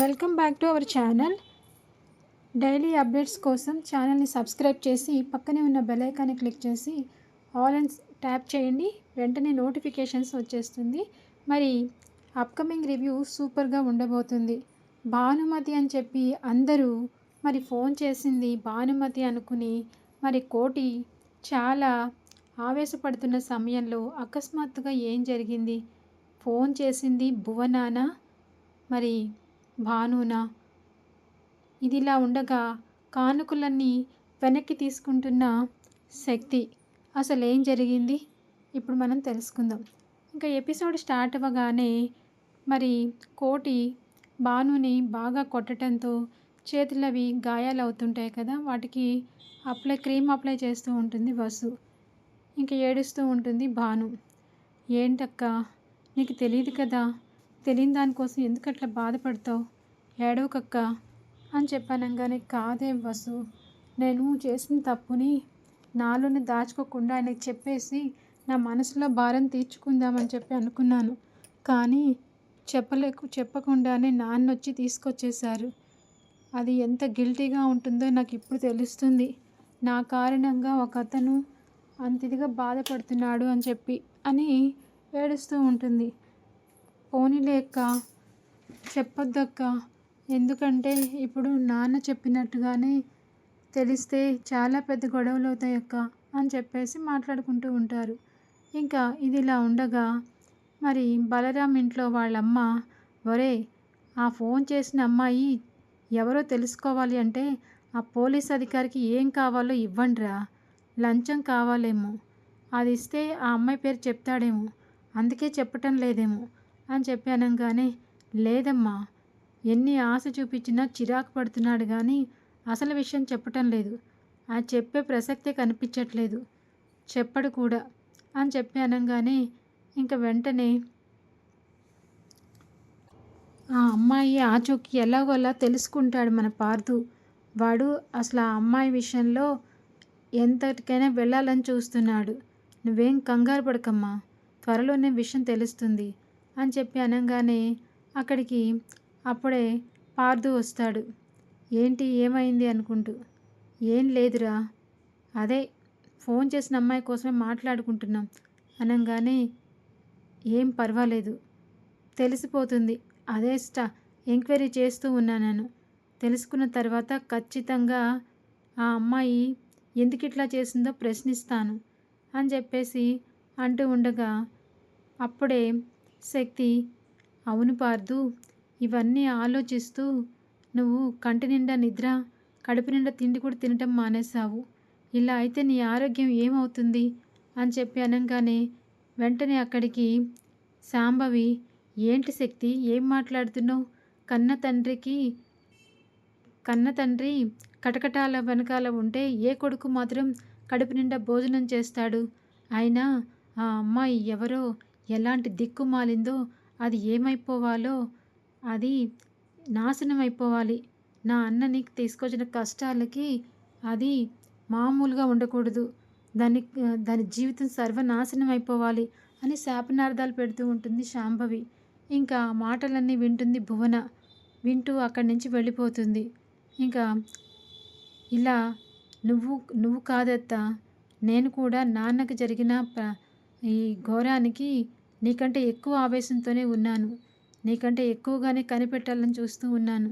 Welcome back to our channel. Daily updates కోసం ఛానల్ని subscribe చేసి పక్కనే ఉన్న బెలైకాన్ని క్లిక్ చేసి ఆల్ అండ్ ట్యాప్ చేయండి. వెంటనే నోటిఫికేషన్స్ వచ్చేస్తుంది. మరి అప్కమింగ్ రివ్యూ సూపర్గా ఉండబోతుంది. భానుమతి అని చెప్పి అందరూ మరి ఫోన్ చేసింది భానుమతి అనుకుని మరి కోటి చాలా ఆవేశపడుతున్న సమయంలో అకస్మాత్తుగా ఏం జరిగింది? ఫోన్ చేసింది భువనానా? మరి భానునా! ఇదిలా ఉండగా కానుకలన్నీ వెనక్కి తీసుకుంటున్న శక్తి అసలు ఏం జరిగింది? ఇప్పుడు మనం తెలుసుకుందాం. ఇంకా ఎపిసోడ్ స్టార్ట్ అవ్వగానే మరి కోటి భానుని బాగా కొట్టడంతో చేతులవి గాయాలు అవుతుంటాయి కదా వాటికి అప్లై క్రీమ్ అప్లై చేస్తూ ఉంటుంది వసు. ఇంకా ఏడుస్తూ ఉంటుంది భాను. ఏంటక్క నీకు తెలియదు కదా తెలియని దానికోసం ఎందుకు అట్లా బాధపడతావు? ఏడవకక్క. అని చెప్పానంగానే కాదే వసు నేను చేసిన తప్పుని నాలోనే దాచుకోకుండా ఆయనకు చెప్పేసి నా మనసులో భారం తీర్చుకుందామని చెప్పి అనుకున్నాను. కానీ చెప్పలేకు చెప్పకుండానే నాన్న వచ్చి తీసుకొచ్చేశారు. అది ఎంత గిల్టీగా ఉంటుందో నాకు ఇప్పుడు తెలుస్తుంది. నా కారణంగా ఒక అతను అంత ఇదిగా బాధపడుతున్నాడు అని చెప్పి అని ఏడుస్తూ ఉంటుంది. పోనీలేక్క చెప్పొద్దక్క. ఎందుకంటే ఇప్పుడు నాన్న చెప్పినట్టుగానే తెలిస్తే చాలా పెద్ద గొడవలు అవుతాయి అక్క అని చెప్పేసి మాట్లాడుకుంటూ ఉంటారు. ఇంకా ఇది ఇలా ఉండగా మరి బలరాం ఇంట్లో వాళ్ళమ్మ ఒరే ఆ ఫోన్ చేసిన అమ్మాయి ఎవరో తెలుసుకోవాలి అంటే ఆ పోలీస్ అధికారికి ఏం కావాలో ఇవ్వండిరా. లంచం కావాలేమో. అది ఇస్తే ఆ అమ్మాయి పేరు చెప్తాడేమో. అందుకే చెప్పటం లేదేమో. అని చెప్పి అనగానే లేదమ్మా ఎన్ని ఆశ చూపించినా చిరాకు పడుతున్నాడు కానీ అసలు విషయం చెప్పటం లేదు. ఆ చెప్పే ప్రసక్తే కనిపించట్లేదు. చెప్పడు కూడా అని చెప్పి అనగానే ఇంకా వెంటనే ఆ అమ్మాయి ఆచూకీ ఎలాగోలా తెలుసుకుంటాడు మన పార్థు వాడు అసలు ఆ అమ్మాయి విషయంలో ఎంతటికైనా వెళ్ళాలని చూస్తున్నాడు. నువ్వేం కంగారు పడకమ్మా. త్వరలోనే విషయం తెలుస్తుంది. అని చెప్పి అనగానే అక్కడికి అప్పుడే పార్దు వస్తాడు. ఏంటి ఏమైంది అనుకుంటూ. ఏం లేదురా. అదే ఫోన్ చేసిన అమ్మాయి కోసమే మాట్లాడుకుంటున్నాం అనగానే. ఏం పర్వాలేదు. తెలిసిపోతుంది. అదే స్టా ఎంక్వైరీ చేస్తూ ఉన్నాను తెలుసుకున్న తర్వాత ఖచ్చితంగా ఆ అమ్మాయి ఎందుకు ఇట్లా చేసిందో ప్రశ్నిస్తాను అని చెప్పేసి అంటూ ఉండగా అప్పుడే శక్తి. అవును పార్దు ఇవన్నీ ఆలోచిస్తూ నువ్వు కంటి నిండా నిద్ర కడుపు నిండా తిండి కూడా తినటం మానేశావు. ఇలా అయితే నీ ఆరోగ్యం ఏమవుతుంది? అని చెప్పి అనగానే వెంటనే అక్కడికి సాంబవి ఏంటి శక్తి? ఏం మాట్లాడుతున్నావు? కన్న తండ్రికి కన్న తండ్రి కటకటాల వెనకాల ఉంటే ఏ కొడుకు మాత్రం కడుపు నిండా భోజనం చేస్తాడు? అయినా ఆ అమ్మాయి ఎవరో ఎలాంటి దిక్కు మాలిందో అది ఏమైపోవాలో అది నాశనం అయిపోవాలి నా అన్నని తీసుకొచ్చిన కష్టాలకి అది మామూలుగా ఉండకూడదు. దాని దాని జీవితం సర్వనాశనం అయిపోవాలి అని శాపనార్థాలు పెడుతూ ఉంటుంది శాంభవి. ఇంకా మాటలన్నీ వింటుంది భువన. వింటూ అక్కడి నుంచి వెళ్ళిపోతుంది. ఇంకా ఇలా నువ్వు నువ్వు కాదత్తా. నేను కూడా నాన్నకు జరిగిన ఈ ఘోరానికి నీకంటే ఎక్కువ ఆవేశంతోనే ఉన్నాను. నీకంటే ఎక్కువగానే కనిపెట్టాలని చూస్తూ ఉన్నాను.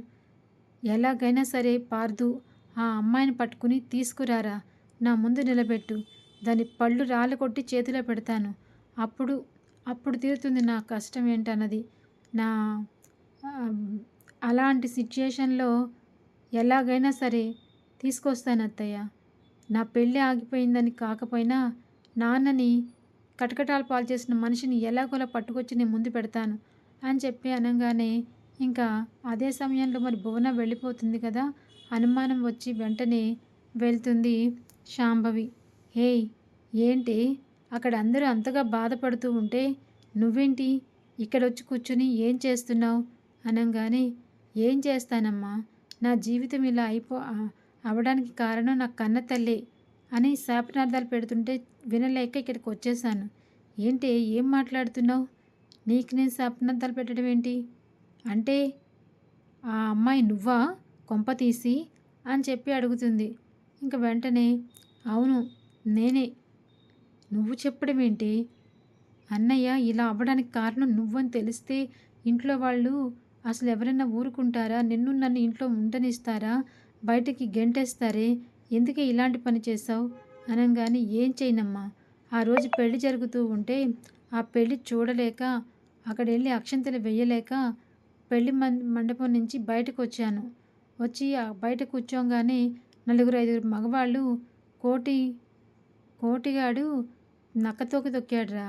ఎలాగైనా సరే పార్దు ఆ అమ్మాయిని పట్టుకుని తీసుకురారా? నా ముందు నిలబెట్టు. దాని పళ్ళు రాళ్ళు కొట్టి చేతిలో పెడతాను. అప్పుడు అప్పుడు తీరుతుంది నా కష్టం ఏంటన్నది. నా అలాంటి సిచ్యుయేషన్లో ఎలాగైనా సరే తీసుకొస్తాను అత్తయ్య నా పెళ్ళి ఆగిపోయిందని కాకపోయినా నాన్నని కటకటాలు పాలు చేసిన మనిషిని ఎలాగోలా పట్టుకొచ్చి నేను ముందు పెడతాను అని చెప్పి అనగానే ఇంకా అదే సమయంలో మరి భువన వెళ్ళిపోతుంది కదా? అనుమానం వచ్చి వెంటనే వెళ్తుంది శాంభవి. హేయ్ ఏంటి? అక్కడ అందరూ అంతగా బాధపడుతూ ఉంటే నువ్వేంటి? ఇక్కడ వచ్చి కూర్చుని ఏం చేస్తున్నావు? అనగానే ఏం చేస్తానమ్మా? నా జీవితం ఇలా అయిపో అవడానికి కారణం నా కన్న తల్లే అని శాపనార్థాలు పెడుతుంటే వినలేక ఇక్కడికి వచ్చేసాను ఏంటి ఏం మాట్లాడుతున్నావు? నీకు నేను శాపనార్థాలు పెట్టడం ఏంటి? అంటే ఆ అమ్మాయి నువ్వా? కొంప తీసి అని చెప్పి అడుగుతుంది. ఇంక వెంటనే అవును నేనే. నువ్వు చెప్పడం ఏంటి? అన్నయ్య ఇలా అవ్వడానికి కారణం నువ్వని తెలిస్తే ఇంట్లో వాళ్ళు అసలు ఎవరైనా ఊరుకుంటారా? నిన్ను నన్ను ఇంట్లో ఉండనిస్తారా? బయటికి గెంటేస్తారే? ఎందుకే ఇలాంటి పని చేసావు అనగానే ఏం చేయనమ్మా? ఆ రోజు పెళ్ళి జరుగుతూ ఉంటే ఆ పెళ్ళి చూడలేక అక్కడ వెళ్ళి అక్షంతలు వేయలేక పెళ్ళి మండపం నుంచి బయటకు వచ్చాను వచ్చి బయట కూర్చోగానే నలుగురు ఐదుగురు మగవాళ్ళు కోటి కోటిగాడు నక్కతోకి తొక్కాడురా.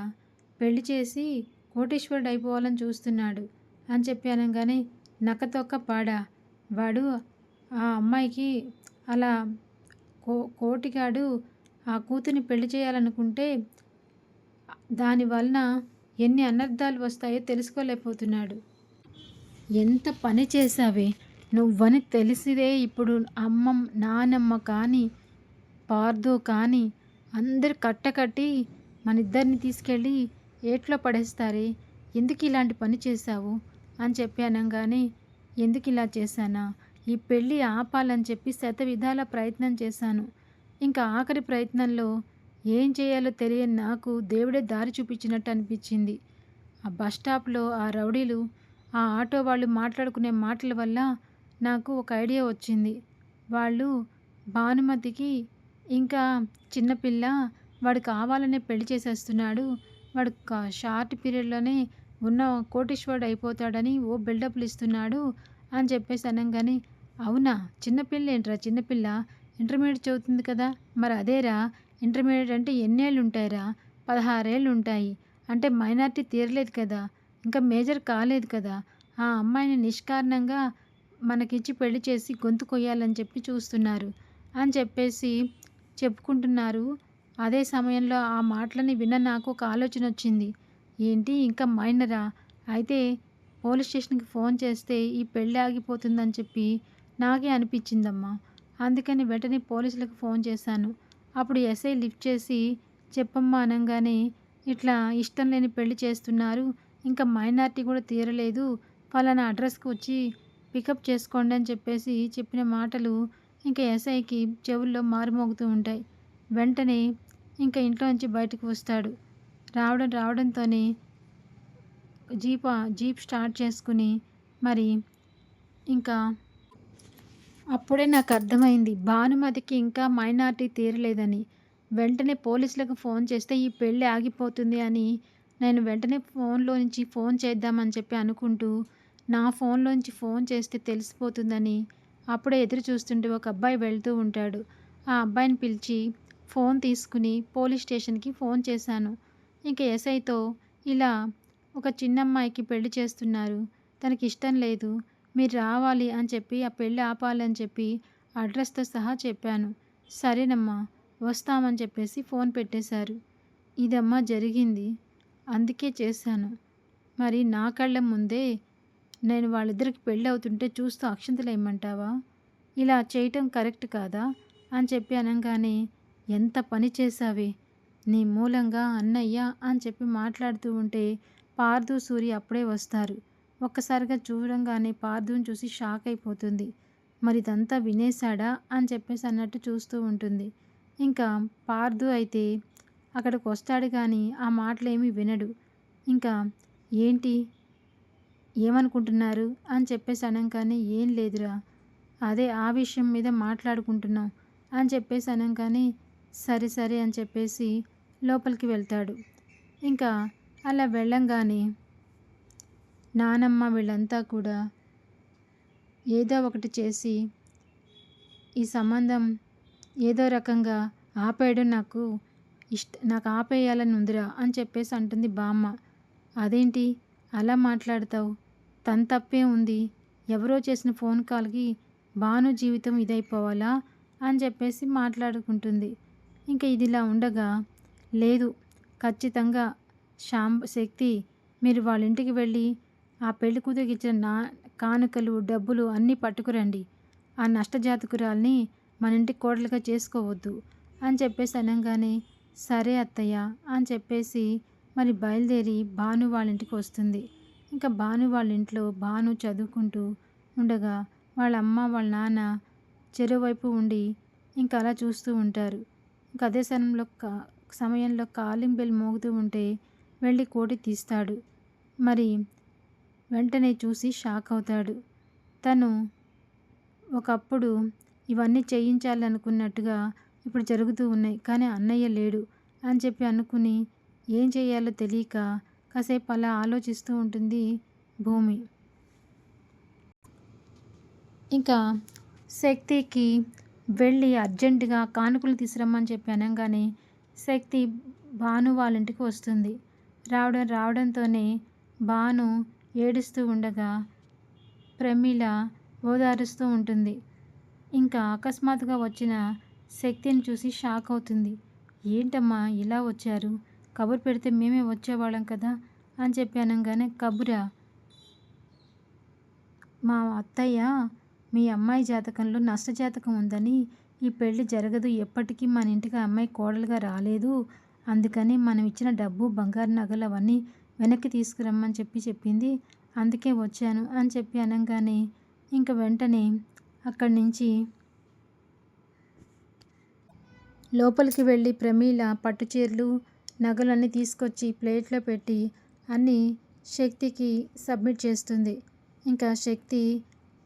పెళ్ళి చేసి కోటీశ్వరుడు అయిపోవాలని చూస్తున్నాడు అని చెప్పి అనగానే నక్కతొక్క పాడా. వాడు ఆ అమ్మాయికి అలా కో కోటిగాడు ఆ కూతుర్ని పెళ్ళి చేయాలనుకుంటే దాని వలన ఎన్ని అనర్థాలు వస్తాయో తెలుసుకోలేకపోతున్నాడు. ఎంత పని చేసావే నువ్వని తెలిసిదే ఇప్పుడు అమ్మ నానమ్మ కానీ పార్దో కానీ అందరు కట్టకట్టి మన ఇద్దరిని తీసుకెళ్ళి ఏట్లో పడేస్తారే? ఎందుకు ఇలాంటి పని చేశావు? అని చెప్పి అనగానే ఎందుకు ఇలా చేశానా? ఈ పెళ్ళి ఆపాలని చెప్పి శత విధాల ప్రయత్నం చేశాను. ఇంకా ఆఖరి ప్రయత్నంలో ఏం చేయాలో తెలియని నాకు దేవుడే దారి చూపించినట్టు అనిపించింది. ఆ బస్ స్టాప్లో ఆ రౌడీలు ఆ ఆటో వాళ్ళు మాట్లాడుకునే మాటల వల్ల నాకు ఒక ఐడియా వచ్చింది. వాళ్ళు భానుమతికి ఇంకా చిన్నపిల్ల వాడు కావాలనే పెళ్ళి చేసేస్తున్నాడు వాడు షార్ట్ పీరియడ్లోనే ఉన్న కోటీశ్వరుడు అయిపోతాడని ఓ బిల్డప్లు ఇస్తున్నాడు అని చెప్పేసి అనగానే అవునా చిన్నపిల్ల ఏంట్రా చిన్నపిల్ల ఇంటర్మీడియట్ చదువుతుంది కదా. మరి అదేరా? ఇంటర్మీడియట్ అంటే ఎన్నేళ్ళు ఉంటాయిరా పదహారేళ్ళు ఉంటాయి అంటే మైనార్టీ తీరలేదు కదా. ఇంకా మేజర్ కాలేదు కదా. ఆ అమ్మాయిని నిష్కారణంగా మనకిచ్చి పెళ్ళి చేసి గొంతు కొయ్యాలని చెప్పి చూస్తున్నారు. అని చెప్పేసి చెప్పుకుంటున్నారు. అదే సమయంలో ఆ మాటలని విన్న నాకు ఒక ఆలోచన వచ్చింది. ఏంటి? ఇంకా మైనరా? అయితే పోలీస్ స్టేషన్కి ఫోన్ చేస్తే ఈ పెళ్ళి ఆగిపోతుందని చెప్పి నాకే అనిపించిందమ్మా. అందుకని వెంటనే పోలీసులకు ఫోన్ చేశాను. అప్పుడు ఎస్ఐ లిఫ్ట్ చేసి చెప్పమ్మా అనగానే ఇట్లా ఇష్టం లేని పెళ్ళి చేస్తున్నారు. ఇంకా మైనార్టీ కూడా తీరలేదు. ఫలానా అడ్రస్కి వచ్చి పికప్ చేసుకోండి అని చెప్పేసి చెప్పిన మాటలు ఇంకా ఎస్ఐకి చెవుల్లో మారుమోగుతూ ఉంటాయి. వెంటనే ఇంకా ఇంట్లో నుంచి బయటకు వస్తాడు. రావడం రావడంతోనే జీప్ జీప్ స్టార్ట్ చేసుకుని మరి ఇంకా అప్పుడే నాకు అర్థమైంది భానుమతికి ఇంకా మైనార్టీ తీరలేదని. వెంటనే పోలీసులకు ఫోన్ చేస్తే ఈ పెళ్ళి ఆగిపోతుంది అని నేను వెంటనే ఫోన్లో నుంచి ఫోన్ చేద్దామని చెప్పి అనుకుంటూ నా ఫోన్లోంచి ఫోన్ చేస్తే తెలిసిపోతుందని అప్పుడే ఎదురు చూస్తుంటే ఒక అబ్బాయి వెళ్తూ ఉంటాడు. ఆ అబ్బాయిని పిలిచి ఫోన్ తీసుకుని పోలీస్ స్టేషన్కి ఫోన్ చేశాను. ఇంకా ఎస్ఐతో ఇలా ఒక చిన్నమ్మాయికి పెళ్ళి చేస్తున్నారు. తనకి ఇష్టం లేదు. మీరు రావాలి అని చెప్పి ఆ పెళ్ళి ఆపాలని చెప్పి అడ్రస్తో సహా చెప్పాను. సరేనమ్మా వస్తామని చెప్పేసి ఫోన్ పెట్టేశారు. ఇదమ్మా జరిగింది. అందుకే చేశాను. మరి నా కళ్ళ ముందే నేను వాళ్ళిద్దరికి పెళ్ళి అవుతుంటే చూస్తూ అక్షంతలు ఏమంటావా? ఇలా చేయటం కరెక్ట్ కాదా? అని చెప్పి అనగానే ఎంత పని చేశావే? నీ మూలంగా అన్నయ్య అని చెప్పి మాట్లాడుతూ ఉంటే పార్దు సూరి అప్పుడే వస్తారు. ఒక్కసారిగా చూడంగానే పార్థుని చూసి షాక్ అయిపోతుంది. మరి ఇదంతా వినేశాడా అని చెప్పేసి అన్నట్టు చూస్తూ ఉంటుంది. ఇంకా పార్థు అయితే అక్కడికి వస్తాడు కానీ ఆ మాటలేమీ వినడు. ఇంకా ఏంటి? ఏమనుకుంటున్నారు? అని చెప్పేసి అనగానే ఏం లేదురా. అదే ఆ విషయం మీద మాట్లాడుకుంటున్నాం అని చెప్పేసి అనగానే సరే సరే అని చెప్పేసి లోపలికి వెళ్తాడు. ఇంకా అలా వెళ్ళంగానే నానమ్మ వీళ్ళంతా కూడా ఏదో ఒకటి చేసి ఈ సంబంధం ఏదో రకంగా ఆపేయడం నాకు ఇష్ట నాకు ఆపేయాలని ఉందిరా అని చెప్పేసి అంటుంది బామ్మ. అదేంటి? అలా మాట్లాడతావు? తన తప్పే ఉంది. ఎవరో చేసిన ఫోన్ కాల్కి బాను జీవితం ఇదైపోవాలా అని చెప్పేసి మాట్లాడుకుంటుంది. ఇంకా ఇదిలా ఉండగా లేదు ఖచ్చితంగా శాం శక్తి మీరు వాళ్ళ ఇంటికి వెళ్ళి ఆ పెళ్ళి కూతురికి ఇచ్చిన నా కానుకలు డబ్బులు అన్నీ పట్టుకురండి. ఆ నష్టజాతకురాల్ని మన ఇంటి కోడలుగా చేసుకోవద్దు అని చెప్పేసి అనగానే సరే అత్తయ్య అని చెప్పేసి మరి బయలుదేరి భాను వాళ్ళ ఇంటికి వస్తుంది. ఇంకా భాను వాళ్ళ ఇంట్లో భాను చదువుకుంటూ ఉండగా వాళ్ళ అమ్మ వాళ్ళ నాన్న చెరువు వైపు ఉండి ఇంకా అలా చూస్తూ ఉంటారు. ఇంకా అదే సమయంలో కా సమయంలో కాలింగ్ బెల్ మోగుతూ ఉంటే వెళ్ళి కోటి తీస్తాడు. మరి వెంటనే చూసి షాక్ అవుతాడు. తను ఒకప్పుడు ఇవన్నీ చేయించాలనుకున్నట్టుగా ఇప్పుడు జరుగుతూ ఉన్నాయి కానీ అన్నయ్య లేడు అని చెప్పి అనుకుని ఏం చేయాలో తెలియక కాసేపు అలా ఆలోచిస్తూ ఉంటుంది భూమి. ఇంకా శక్తికి వెళ్ళి అర్జెంటుగా కానుకలు తీసుకురమ్మని చెప్పి అనగానే శక్తి భాను వాళ్ళ ఇంటికి వస్తుంది. రావడం రావడంతోనే భాను ఏడుస్తూ ఉండగా ప్రమీల ఓదారుస్తూ ఉంటుంది. ఇంకా అకస్మాత్తుగా వచ్చిన శక్తిని చూసి షాక్ అవుతుంది. ఏంటమ్మా ఇలా వచ్చారు? కబురు పెడితే మేమే వచ్చేవాళ్ళం కదా? అని చెప్పి అనగానే కబురా? మా అత్తయ్య మీ అమ్మాయి జాతకంలో నష్టజాతకం ఉందని ఈ పెళ్ళి జరగదు. ఎప్పటికీ మన ఇంటికి అమ్మాయి కోడలుగా రాలేదు. అందుకని మనం ఇచ్చిన డబ్బు బంగారు నగలు అవన్నీ వెనక్కి తీసుకురమ్మని చెప్పి చెప్పింది. అందుకే వచ్చాను అని చెప్పి అనగానే ఇంక వెంటనే అక్కడి నుంచి లోపలికి వెళ్ళి ప్రమీల పట్టుచీరలు నగలన్నీ తీసుకొచ్చి ప్లేట్లో పెట్టి అన్నీ శక్తికి సబ్మిట్ చేస్తుంది. ఇంకా శక్తి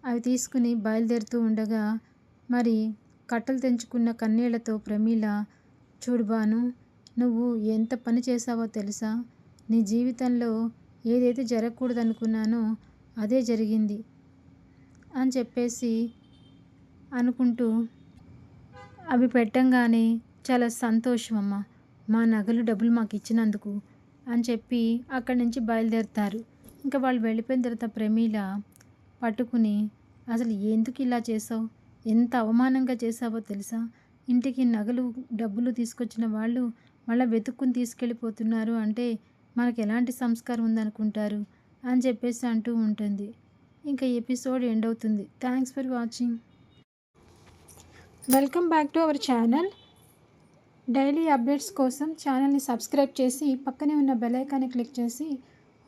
అవి తీసుకుని బయలుదేరుతూ ఉండగా మరి కట్టలు తెంచుకున్న కన్నీళ్ళతో ప్రమీల చూడుబాను నువ్వు ఎంత పని చేశావో తెలుసా? నీ జీవితంలో ఏదైతే జరగకూడదు అనుకున్నానో అదే జరిగింది అని చెప్పేసి అనుకుంటూ అవి పెట్టంగానే చాలా సంతోషం అమ్మ. మా నగలు డబ్బులు మాకు ఇచ్చినందుకు అని చెప్పి అక్కడి నుంచి బయలుదేరుతారు. ఇంకా వాళ్ళు వెళ్ళిపోయిన తర్వాత ప్రమీల పట్టుకుని అసలు ఎందుకు ఇలా చేసావు? ఎంత అవమానంగా చేసావో తెలుసా? ఇంటికి నగలు డబ్బులు తీసుకొచ్చిన వాళ్ళు మళ్ళీ వెతుక్కుని తీసుకెళ్ళిపోతున్నారు అంటే మనకు ఎలాంటి సంస్కారం ఉందనుకుంటారు? అని చెప్పేసి అంటూ ఉంటుంది. ఇంకా ఎపిసోడ్ ఎండ్ అవుతుంది thanks for watching. Welcome back to our channel. Daily updates కోసం ఛానల్ని సబ్స్క్రైబ్ చేసి పక్కనే ఉన్న బెల్ ఐకాన్ని క్లిక్ చేసి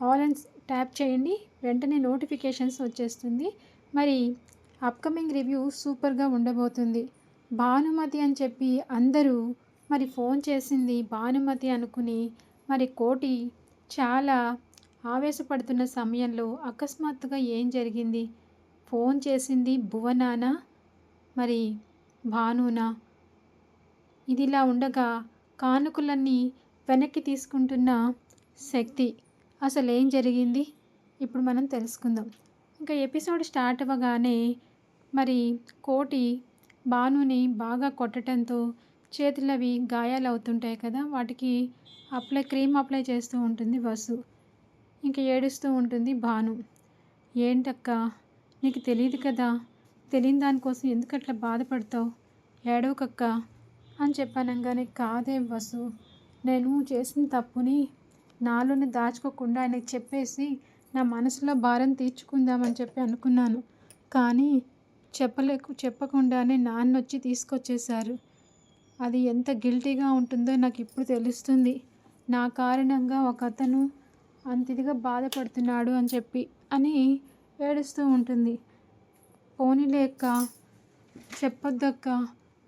ఆల్ అండ్ ట్యాప్ చేయండి. వెంటనే నోటిఫికేషన్స్ వచ్చేస్తుంది. మరి అప్కమింగ్ రివ్యూ సూపర్గా ఉండబోతుంది. భానుమతి అని చెప్పి అందరూ మరి ఫోన్ చేసింది భానుమతి అనుకుని మరి కోటి చాలా ఆవేశపడుతున్న సమయంలో అకస్మాత్తుగా ఏం జరిగింది? ఫోన్ చేసింది భువనానా? మరి భానునా? ఇదిలా ఉండగా కానుకలన్నీ వెనక్కి తీసుకుంటున్న శక్తి అసలు ఏం జరిగింది? ఇప్పుడు మనం తెలుసుకుందాం. ఇంకా ఎపిసోడ్ స్టార్ట్ అవ్వగానే మరి కోటి భానుని బాగా కొట్టడంతో చేతులవి గాయాలు అవుతుంటాయి కదా వాటికి అప్లై క్రీమ్ అప్లై చేస్తూ ఉంటుంది వసు. ఇంకా ఏడుస్తూ ఉంటుంది భాను. ఏంటక్క నీకు తెలియదు కదా తెలియని దానికోసం ఎందుకు అట్లా బాధపడతావు? ఏడవకక్క అని చెప్పానంగానే కాదే వసు నేను చేసిన తప్పుని నాలోనే దాచుకోకుండా ఆయనకు చెప్పేసి నా మనసులో భారం తీర్చుకుందామని చెప్పి అనుకున్నాను. కానీ చెప్పలేకు చెప్పకుండానే నాన్న వచ్చి తీసుకొచ్చేశారు. అది ఎంత గిల్టీగా ఉంటుందో నాకు ఇప్పుడు తెలుస్తుంది. నా కారణంగా ఒక అతను అంత ఇదిగా బాధపడుతున్నాడు అని చెప్పి అని ఏడుస్తూ ఉంటుంది. పోనీలేక్క చెప్పొద్దక్క.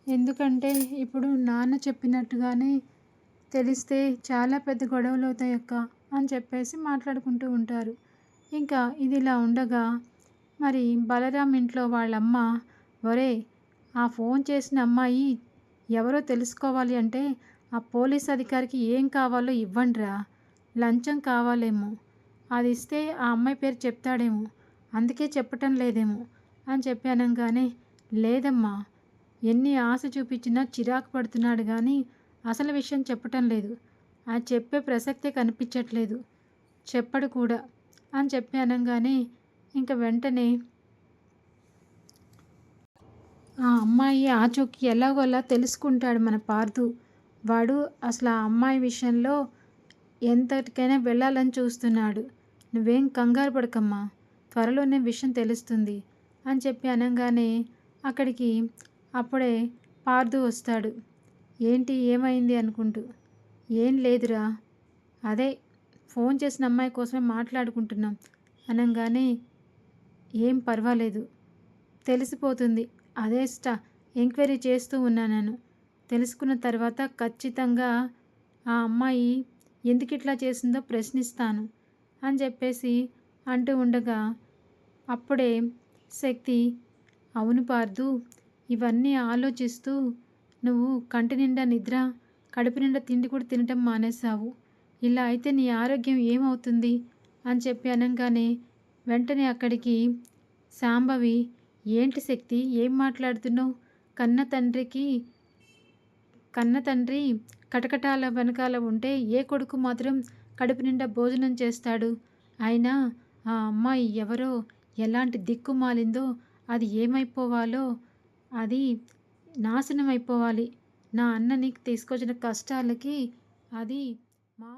ఎందుకంటే ఇప్పుడు నాన్న చెప్పినట్టుగానే తెలిస్తే చాలా పెద్ద గొడవలు అవుతాయి అక్క అని చెప్పేసి మాట్లాడుకుంటూ ఉంటారు. ఇంకా ఇది ఇలా ఉండగా మరి బలరాం ఇంట్లో వాళ్ళమ్మ ఒరే ఆ ఫోన్ చేసిన అమ్మాయి ఎవరో తెలుసుకోవాలి అంటే ఆ పోలీస్ అధికారికి ఏం కావాలో ఇవ్వండిరా. లంచం కావాలేమో. అది ఇస్తే ఆ అమ్మాయి పేరు చెప్తాడేమో. అందుకే చెప్పటం లేదేమో అని చెప్పి లేదమ్మా ఎన్ని ఆశ చూపించినా చిరాకు పడుతున్నాడు కానీ అసలు విషయం చెప్పటం లేదు. ఆ చెప్పే ప్రసక్తే కనిపించట్లేదు. చెప్పడు కూడా అని చెప్పి అనగానే ఇంక వెంటనే ఆ అమ్మాయి ఆచూకీ ఎలాగోలా తెలుసుకుంటాడు మన పార్థు వాడు అసలు ఆ అమ్మాయి విషయంలో ఎంతటికైనా వెళ్ళాలని చూస్తున్నాడు. నువ్వేం కంగారు పడకమ్మా త్వరలోనే విషయం తెలుస్తుంది అని చెప్పి అనగానే అక్కడికి అప్పుడే పార్థు వస్తాడు. ఏంటి ఏమైంది అనుకుంటూ. ఏం లేదురా. అదే ఫోన్ చేసిన అమ్మాయి కోసమే మాట్లాడుకుంటున్నాం అనగానే. ఏం పర్వాలేదు. తెలిసిపోతుంది. అదే స్టా ఎంక్వైరీ చేస్తూ ఉన్నాను తెలుసుకున్న తర్వాత ఖచ్చితంగా ఆ అమ్మాయి ఎందుకు ఇట్లా చేసిందో ప్రశ్నిస్తాను అని చెప్పేసి అంటూ ఉండగా అప్పుడే శక్తి అవును పార్దు ఇవన్నీ ఆలోచిస్తూ నువ్వు కంటి నిండా నిద్ర కడుపు నిండా తిండి కూడా తినటం మానేశావు. ఇలా అయితే నీ ఆరోగ్యం ఏమవుతుంది అని చెప్పి అనగానే వెంటనే అక్కడికి శాంభవి ఏంటి శక్తి? ఏం మాట్లాడుతున్నావు? కన్న తండ్రికి కన్న తండ్రి కటకటాల వెనకాల ఉంటే ఏ కొడుకు మాత్రం కడుపు నిండా భోజనం చేస్తాడు? అయినా ఆ అమ్మాయి ఎవరో ఎలాంటి దిక్కు మాలిందో అది ఏమైపోవాలో అది నాశనం అయిపోవాలి నా అన్నని తీసుకొచ్చిన కష్టాలకి అది మా